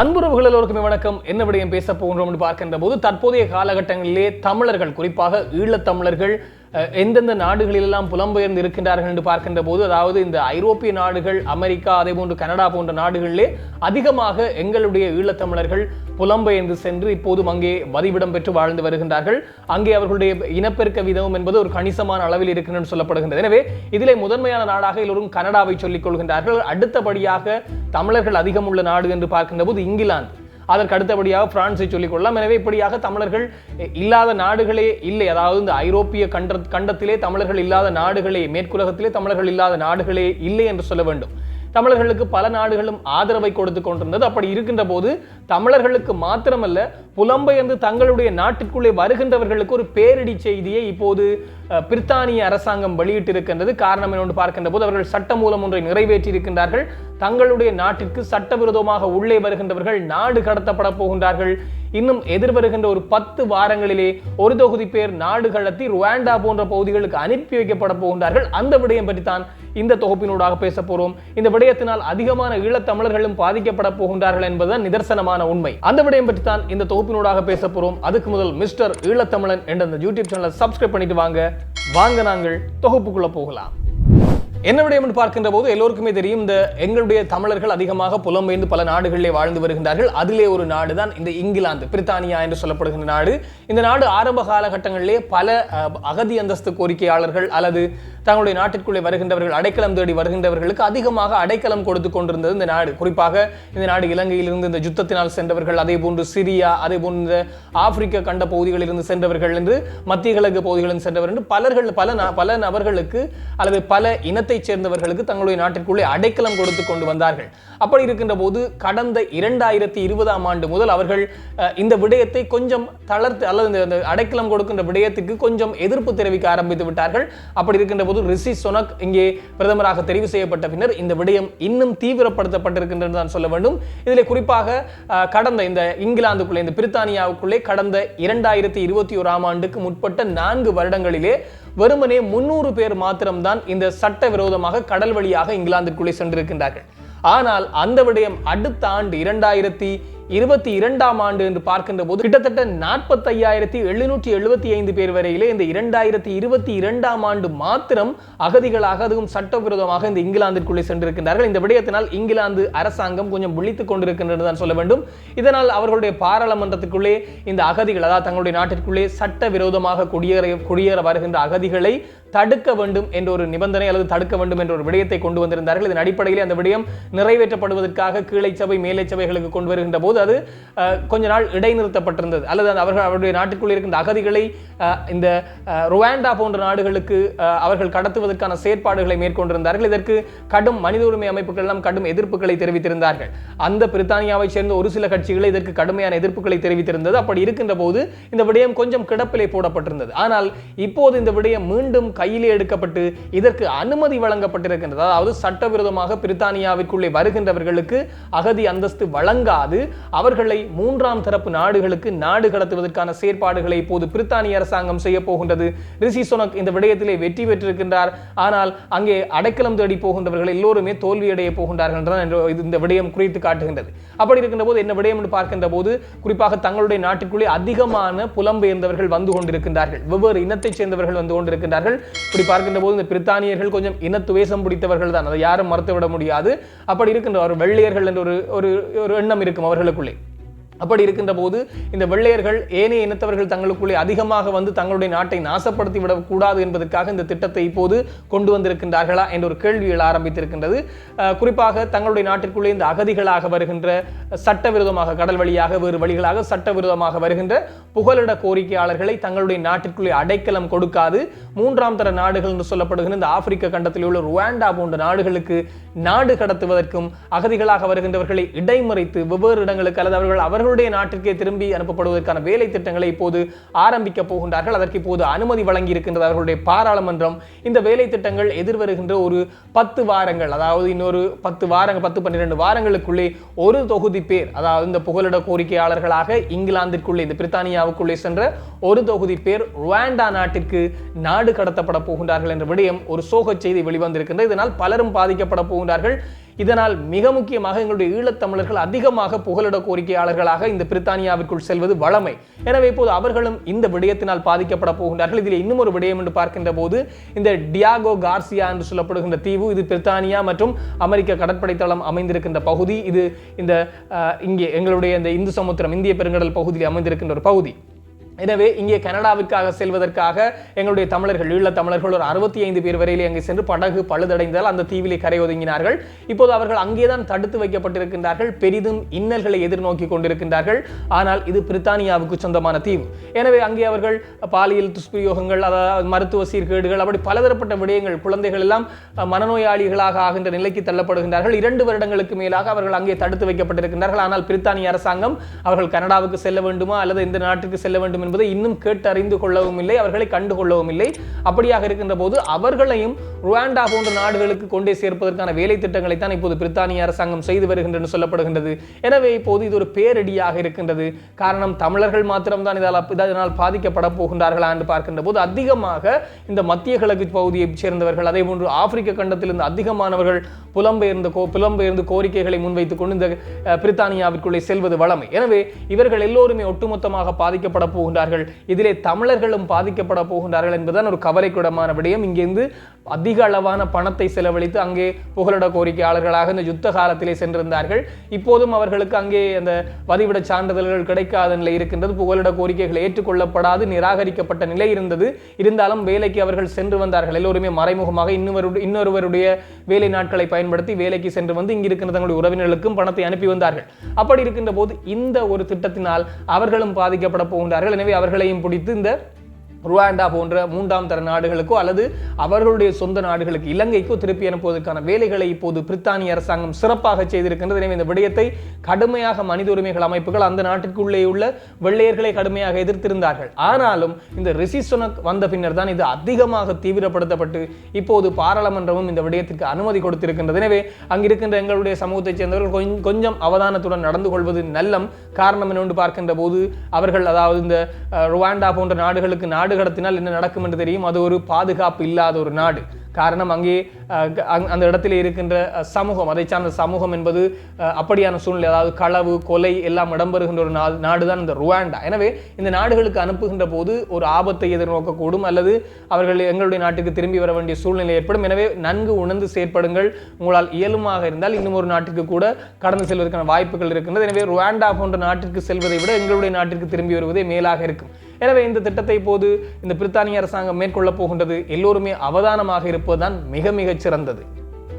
அன்புறவுகள் எல்லோருக்குமே வணக்கம். என்ன விடயம் பேச போகின்றோம் என்று பார்க்கின்ற போது தற்போதைய காலகட்டங்களிலே தமிழர்கள் குறிப்பாக ஈழத்தமிழர்கள் எந்தெந்த நாடுகளிலெல்லாம் புலம்பெயர்ந்து இருக்கின்றார்கள் என்று பார்க்கின்ற போது அதாவது இந்த ஐரோப்பிய நாடுகள் அமெரிக்கா அதே போன்று கனடா போன்ற நாடுகளிலே அதிகமாக எங்களுடைய ஈழத்தமிழர்கள் புலம்பெயர்ந்து சென்று இப்போதும் அங்கே வதிவிடம் பெற்று வாழ்ந்து வருகின்றார்கள். அங்கே அவர்களுடைய இனப்பெருக்க விதம் என்பது ஒரு கணிசமான அளவில் இருக்கின்றன சொல்லப்படுகின்றது. எனவே இதிலே முதன்மையான நாடாக எல்லோரும் கனடாவை சொல்லிக் கொள்கின்றார்கள். அடுத்தபடியாக தமிழர்கள் அதிகம் உள்ள நாடு என்று பார்க்கின்ற போது இங்கிலாந்து. அதற்கு அடுத்தபடியாக பிரான்ஸை சொல்லிக் கொள்ளலாம். எனவே இப்படியாக தமிழர்கள் இல்லாத நாடுகளே இல்லை. அதாவது இந்த ஐரோப்பிய கண்ட கண்டத்திலே தமிழர்கள் இல்லாத நாடுகளே மேற்குலகத்திலே தமிழர்கள் இல்லாத நாடுகளே இல்லை என்று சொல்ல வேண்டும். தமிழர்களுக்கு பல நாடுகளும் ஆதரவை கொடுத்து கொண்டிருந்தது. அப்படி இருக்கின்ற போது தமிழர்களுக்கு மாத்திரமல்ல புலம்பெயர்ந்து தங்களுடைய நாட்டிற்குள்ளே வருகின்றவர்களுக்கு ஒரு பேரிடி செய்தியை இப்போது பிரித்தானிய அரசாங்கம் வெளியிட்டிருக்கின்றது. காரணம் என்னென்று பார்க்கின்ற போது அவர்கள் சட்ட மூலம் ஒன்றை நிறைவேற்றி இருக்கின்றார்கள் தங்களுடைய நாட்டிற்கு சட்டவிரோதமாக உள்ளே வருகின்றவர்கள் நாடு கடத்தப்பட போகின்றார்கள் இன்னும் எதிர்வருகின்ற ஒரு பத்து வாரங்களிலே ஒரு தொகுதி பேர் நாடு கடத்தி ருவாண்டா போன்ற பகுதிகளுக்கு அனுப்பி வைக்கப்பட போகின்றார்கள். அந்த விடயம் பற்றி தான் இந்த தொகுப்பினூடாக பேச போறோம். இந்த விடயத்தினால் அதிகமான ஈழத்தமிழர்களும் பாதிக்கப்பட போகின்றார்கள் என்பதுதான் நிதர்சனமான உண்மை. அந்த விடயம் பற்றி தான் இந்த தொகுப்பினூடாக பேச போறோம். அதுக்கு முதல் மிஸ்டர் ஈழத்தமிழன் என்ற இந்த யூடியூப் சேனலை சப்ஸ்கிரைப் பண்ணிட்டு வாங்க. வாங்க நாங்கள் தொகுப்புக்குள்ள போகலாம். என்ன விடயம் என்று பார்க்கின்ற போது எல்லோருக்குமே தெரியும் இந்த எங்களுடைய தமிழர்கள் அதிகமாக புலம்பெயர்ந்து பல நாடுகளிலே வாழ்ந்து வருகின்றார்கள். அதிலே ஒரு நாடு தான் இந்த இங்கிலாந்து பிரித்தானியா என்று சொல்லப்படுகின்ற நாடு. இந்த நாடு ஆரம்ப காலகட்டங்களிலே பல அகதி அந்தஸ்து கோரிக்கையாளர்கள் அல்லது தங்களுடைய நாட்டிற்குள்ளே வருகின்றவர்கள் அடைக்கலம் தேடி வருகின்றவர்களுக்கு அதிகமாக அடைக்கலம் கொடுத்து கொண்டிருந்தது இந்த நாடு. குறிப்பாக இந்த நாடு இலங்கையிலிருந்து இந்த யுத்தத்தினால் சென்றவர்கள் அதே போன்று சிரியா அதே போன்று ஆப்பிரிக்க கண்ட பகுதிகளிலிருந்து சென்றவர்கள் என்று மத்திய கிழக்கு பகுதிகளில் சென்றவர்கள் என்று பலர்கள் பல பல நபர்களுக்கு அல்லது பல இனத்தைச் சேர்ந்தவர்களுக்கு தங்களுடைய நாட்டிற்குள்ளே அடைக்கலம் கொடுத்து கொண்டு வந்தார்கள். அப்படி இருக்கின்ற போது கடந்த இரண்டாயிரத்தி இருபதாம் ஆண்டு முதல் அவர்கள் இந்த விடயத்தை கொஞ்சம் தளர்த்து அல்லது இந்த அடைக்கலம் கொடுக்கின்ற விடயத்துக்கு கொஞ்சம் எதிர்ப்பு தெரிவிக்க ஆரம்பித்து விட்டார்கள். அப்படி இருக்கின்ற போது போது ரிஷி சொனக் இங்கே பிரதமராக தெரிவு செய்யப்பட்ட பின்னர் இந்த விடயம் இன்னும் தீவிரப்படுத்தப்பட்டிருக்கின்றது தான் சொல்ல வேண்டும். இதில் குறிப்பாக கடந்த இந்த இங்கிலாந்துக்குள்ளே இந்த பிரித்தானியாவுக்குள்ளே கடந்த இரண்டாயிரத்தி இருபத்தி ஓராம் ஆண்டுக்கு முற்பட்ட நான்கு வருடங்களிலே வெறுமனே முன்னூறு பேர் மாத்திரம்தான் இந்த சட்டவிரோதமாக கடல் வழியாக இங்கிலாந்துக்குள்ளே சென்றிருக்கின்றார்கள். ஆனால் அந்த விடயம் அடுத்த ஆண்டு இரண்டாயிரத்தி இருபத்தி இரண்டாம் ஆண்டு என்று பார்க்கின்ற போது கிட்டத்தட்ட நாற்பத்தையாயிரத்தி எழுநூற்றி எழுபத்தி ஐந்து பேர் வரையிலே இந்த இரண்டாயிரத்தி இருபத்தி இரண்டாம் ஆண்டு மாத்திரம் அகதிகளாக அதுவும் சட்டவிரோதமாக இந்த இங்கிலாந்திற்குள்ளே சென்றிருக்கின்றார்கள். இந்த விடயத்தினால் இங்கிலாந்து அரசாங்கம் கொஞ்சம் விழித்துக் கொண்டிருக்கின்றது தான் சொல்ல வேண்டும். இதனால் அவர்களுடைய பாராளுமன்றத்துக்குள்ளே இந்த அகதிகள் அதாவது தங்களுடைய நாட்டிற்குள்ளே சட்டவிரோதமாக குடியேற குடியேற வருகின்ற அகதிகளை தடுக்க வேண்டும் என்ற ஒரு நிபந்தனை அல்லது தடுக்க வேண்டும் என்ற ஒரு விடயத்தை கொண்டு வந்திருந்தார்கள். இதன் அடிப்படையில் அந்த விடயம் நிறைவேற்றப்படுவதற்காக கீழை சபை மேலை சபைகளுக்கு கொண்டு வருகின்ற போது அது கொஞ்ச நாள் இடைநிறுத்தப்பட்டிருந்தது. அல்லது அந்த அவர்கள் அவருடைய நாட்டிற்குள் இருக்கின்ற அகதிகளை இந்த ருவாண்டா போன்ற நாடுகளுக்கு அவர்கள் கடத்துவதற்கான செயற்பாடுகளை மேற்கொண்டிருந்தார்கள். இதற்கு கடும் மனித உரிமை அமைப்புகள் எல்லாம் கடும் எதிர்ப்புகளை தெரிவித்திருந்தார்கள். அந்த பிரித்தானியாவை சேர்ந்த ஒரு சில கட்சிகளை இதற்கு கடுமையான எதிர்ப்புகளை தெரிவித்திருந்தது. அப்படி இருக்கின்ற போது இந்த விடயம் கொஞ்சம் கிடப்பிலே போடப்பட்டிருந்தது. ஆனால் இப்போது இந்த விடயம் மீண்டும் கையிலே எடுக்கப்பட்டு இதற்கு அனுமதி வழங்கப்பட்டிருக்கின்றது. அதாவது சட்டவிரோதமாக பிரித்தானியாவிற்குள்ளே வருகின்றவர்களுக்கு அகதி அந்தஸ்து வழங்காது. அவர்களை மூன்றாம் தரப்பு நாடுகளுக்கு நாடு கடத்துவதற்கான செயற்பாடுகளை இப்போது பிரித்தானிய அரசாங்கம் செய்ய போகின்றது. ரிஷி சுனக் இந்த விடயத்திலே வெற்றி பெற்றிருக்கின்றார். ஆனால் அங்கே அடைக்கலம் தேடி போகின்றவர்கள் எல்லோருமே தோல்வியடைய போகின்றார்கள் என்றுதான் இந்த- விடயம் குறித்து காட்டுகின்றது. அப்படி இருக்கின்ற போது என்ன விடயம் என்று பார்க்கின்ற போது குறிப்பாக தங்களுடைய நாட்டிற்குள்ளே அதிகமான புலம்பெயர்ந்தவர்கள் வந்து கொண்டிருக்கின்றார்கள். வெவ்வேறு இனத்தைச் சேர்ந்தவர்கள் வந்து கொண்டிருக்கின்றார்கள். இப்படி பார்க்கின்ற போது இந்த பிரித்தானியர்கள் கொஞ்சம் இனத்துவேசம் பிடித்தவர்கள் தான். அதை யாரும் மறுத்துவிட முடியாது. அப்படி இருக்கின்ற ஒரு வெள்ளையர்கள் என்ற ஒரு ஒரு ஒரு எண்ணம் இருக்கும் அவர்களுக்குள்ளே. அப்படி இருக்கின்ற போது இந்த வெள்ளையர்கள் ஏனைய இனத்தவர்கள் தங்களுக்குள்ளே அதிகமாக வந்து தங்களுடைய நாட்டை நாசப்படுத்தி விடக்கூடாது என்பதற்காக இந்த திட்டத்தை இப்போது கொண்டு வந்திருக்கின்றார்களா என்ற ஒரு கேள்வி எழ ஆரம்பித்திருக்கின்றது குறிப்பாக தங்களுடைய நாட்டிற்குள்ளே இந்த அகதிகளாக வருகின்ற சட்டவிரோதமாக கடல் வழியாக வேறு வழிகளாக சட்டவிரோதமாக வருகின்ற புகலிட கோரிக்கையாளர்களை தங்களுடைய நாட்டிற்குள்ளே அடைக்கலம் கொடுக்காது. மூன்றாம் தர நாடுகள் என்று சொல்லப்படுகிற இந்த ஆப்பிரிக்க கண்டத்தில் உள்ள ருவாண்டா போன்ற நாடுகளுக்கு நாடு கடத்துவதற்கும் அகதிகளாக வருகின்றவர்களை இடைமறித்து வெவ்வேறு இடங்களுக்கு அல்லது அவர்கள் அவர்கள் தங்களுடைய நாட்டிற்கே திரும்பி அனுப்பப்படுவதற்கான வேலை திட்டங்களை இப்போது ஆரம்பிக்க போகின்றார்கள். அதற்கு இப்போது அனுமதி வழங்கி இருக்கின்றது அவர்களுடைய பாராளுமன்றம். இந்த வேலை திட்டங்கள் எதிர்வருகின்ற ஒரு பத்து வாரங்கள் அதாவது இன்னொரு பத்து வாரங்கள் பத்து பன்னிரண்டு வாரங்களுக்குள்ளே ஒரு தொகுதி பேர் அதாவது இந்த புகலிட கோரிக்கையாளர்களாக இங்கிலாந்திற்குள்ளே இந்த பிரித்தானியாவுக்குள்ளே சென்ற ஒரு தொகுதி பேர் ருவாண்டா நாட்டிற்கு நாடு கடத்தப்பட போகின்றார்கள் என்ற விடயம் ஒரு சோகச் செய்தி வெளிவந்திருக்கின்றது. இதனால் பலரும் பாதிக்கப்பட போகின்றார்கள். இதனால் மிக முக்கியமாக எங்களுடைய ஈழத்தமிழர்கள் அதிகமாக புகலிட கோரிக்கையாளர்களாக இந்த பிரித்தானியாவிற்குள் செல்வது வளமை. எனவே இப்போது அவர்களும் இந்த விடயத்தினால் பாதிக்கப்பட போகின்றார்கள். இதில் இன்னும் ஒரு விடயம் என்று பார்க்கின்ற போது இந்த டியாகோ கார்சியா என்று சொல்லப்படுகின்ற தீவு இது பிரித்தானியா மற்றும் அமெரிக்க கடற்படை தளம் அமைந்திருக்கின்ற பகுதி. இது இந்த இங்கே எங்களுடைய இந்த இந்து சமுத்திரம் இந்திய பெருங்கடல் பகுதியில் அமைந்திருக்கின்ற ஒரு பகுதி. எனவே இங்கே கனடாவிற்காக செல்வதற்காக எங்களுடைய தமிழர்கள் ஈழ தமிழர்கள் ஒரு அறுபத்தி ஐந்து பேர் வரையிலே அங்கே சென்று படகு பழுதடைந்தால் அந்த தீவிலே கரை ஒதுங்கினார்கள். இப்போது அவர்கள் அங்கேதான் தடுத்து வைக்கப்பட்டிருக்கின்றார்கள். பெரிதும் இன்னல்களை எதிர்நோக்கி கொண்டிருக்கின்றார்கள். ஆனால் இது பிரித்தானியாவுக்கு சொந்தமான தீவு. எனவே அங்கே அவர்கள் பாலியல் துஷ்பிரயோகங்கள் அதாவது மருத்துவ சீர்கேடுகள் அப்படி பலதரப்பட்ட விடயங்கள் குழந்தைகள் எல்லாம் மனநோயாளிகளாக ஆகின்ற நிலைக்கு தள்ளப்படுகின்றார்கள். இரண்டு வருடங்களுக்கு மேலாக அவர்கள் அங்கே தடுத்து வைக்கப்பட்டிருக்கின்றார்கள். ஆனால் பிரித்தானிய அரசாங்கம் அவர்கள் கனடாவுக்கு செல்ல வேண்டுமா அல்லது இந்த நாட்டிற்கு செல்ல வேண்டும் என்பதை இன்னும் கேட்டறிந்து கொள்ளவும் இல்லை அவர்களை கண்டுகொள்ளவும் இல்லை. அப்படியாக இருக்கின்ற போது அவர்களையும் ருவாண்டா போன்ற நாடுகளுக்கு கொண்டே சேர்ப்பதற்கான வேலை திட்டங்களை தான் இப்போது பிரித்தானிய அரசாங்கம் செய்து வருகின்றன சொல்லப்படுகின்றது. எனவே இப்போது இது ஒரு பேரடியாக இருக்கின்றது. காரணம் தமிழர்கள் மாத்திரம்தான் இதால் இதனால் பாதிக்கப்பட போகின்றார்களா என்று பார்க்கின்ற போது அதிகமாக இந்த மத்திய கிழக்கு பகுதியைச் சேர்ந்தவர்கள் அதே போன்று ஆப்பிரிக்க கண்டத்திலிருந்து அதிகமானவர்கள் புலம்பெயர்ந்த கோ புலம்பெயர்ந்து கோரிக்கைகளை முன்வைத்துக் கொண்டு இந்த பிரித்தானியாவிற்குள்ளே செல்வது வளமை எனவே இவர்கள் எல்லோருமே ஒட்டுமொத்தமாக பாதிக்கப்பட போகின்ற போகின்றார்கள் இதிலே தமிழர்களும் பாதிக்கப்பட போகின்றார்கள் என்பதுதான் ஒரு கவலைக்கிடமான விடயம். இங்கேருந்து அதிக அளவான பணத்தை செலவழித்து அங்கே புகலிட கோரிக்கையாளர்களாக இந்த யுத்த காலத்திலே சென்றிருந்தார்கள். இப்போதும் அவர்களுக்கு அங்கே அந்த வதிவிட சான்றிதழ்கள் கிடைக்காத நிலை இருக்கின்றது. புகலிட கோரிக்கைகள் ஏற்றுக்கொள்ளப்படாது நிராகரிக்கப்பட்ட நிலை இருந்தது. இருந்தாலும் வேலைக்கு அவர்கள் சென்று வந்தார்கள். எல்லோருமே மறைமுகமாக இன்னொரு இன்னொருவருடைய வேலை நாட்களை பயன்படுத்தி வேலைக்கு சென்று வந்து இங்கு தங்களுடைய உறவினர்களுக்கும் பணத்தை அனுப்பி வந்தார்கள். அப்படி இருக்கின்ற போது இந்த ஒரு திட்டத்தினால் அவர்களும் பாதிக்கப்பட போகின்றார்கள். எனவே அவர்களையும் பிடித்து இந்த ருவாண்டா போன்ற மூன்றாம் தர நாடுகளுக்கோ அல்லது அவர்களுடைய சொந்த நாடுகளுக்கு இலங்கைக்கோ திருப்பி அனுப்புவதற்கான வேலைகளை இப்போது பிரித்தானிய அரசாங்கம் சிறப்பாக செய்திருக்கின்றது. எனவே இந்த விடயத்தை கடுமையாக மனித உரிமைகள் அமைப்புகள் அந்த நாட்டிற்குள்ளே உள்ள வெள்ளையர்களை கடுமையாக எதிர்த்திருந்தார்கள். ஆனாலும் இந்த ரிசிசொனக் வந்த பின்னர் தான் இது அதிகமாக தீவிரப்படுத்தப்பட்டு இப்போது பாராளுமன்றமும் இந்த விடயத்திற்கு அனுமதி கொடுத்திருக்கின்றது. எனவே அங்கிருக்கின்ற எங்களுடைய சமூகத்தைச் சேர்ந்தவர்கள் கொஞ்சம் அவதானத்துடன் நடந்து கொள்வது நல்லம். காரணம் என்னவென்று பார்க்கின்ற போது அவர்கள் அதாவது இந்த ருவாண்டா போன்ற நாடுகளுக்கு நாடு கடத்தினால் என்ன நடக்கும் என்று தெரியும். அது ஒரு பாதுகாப்பு இல்லாத ஒரு நாடு. காரணம் அங்கே அந்த இடத்திலே இருக்கின்ற சமூகம் அதை சார்ந்த சமூகம் என்பது அப்படியான சூழ்நிலை அதாவது களவு கொலை எல்லாம் இடம்பெறுகின்ற ஒரு நாடு நாடுதான் இந்த ருவாண்டா. எனவே இந்த நாடுகளுக்கு அனுப்புகின்ற போது ஒரு ஆபத்தை எதிர்நோக்கக்கூடும் அல்லது அவர்கள் எங்களுடைய நாட்டுக்கு திரும்பி வர வேண்டிய சூழ்நிலை ஏற்படும். எனவே நன்கு உணர்ந்து செயற்படுங்கள். உங்களால் இயலுமாக இருந்தால் இன்னும் ஒரு நாட்டுக்கு கூட கடந்து செல்வதற்கான வாய்ப்புகள் இருக்கின்றது. எனவே ருவாண்டா போன்ற நாட்டிற்கு செல்வதை விட எங்களுடைய நாட்டிற்கு திரும்பி வருவதே மேலாக இருக்கும். எனவே இந்த திட்டத்தை போது இந்த பிரித்தானிய அரசாங்கம் மேற்கொள்ளப் போகின்றது. எல்லோருமே அவதானமாக இருப்பதுதான் மிக மிகச் சிறந்தது.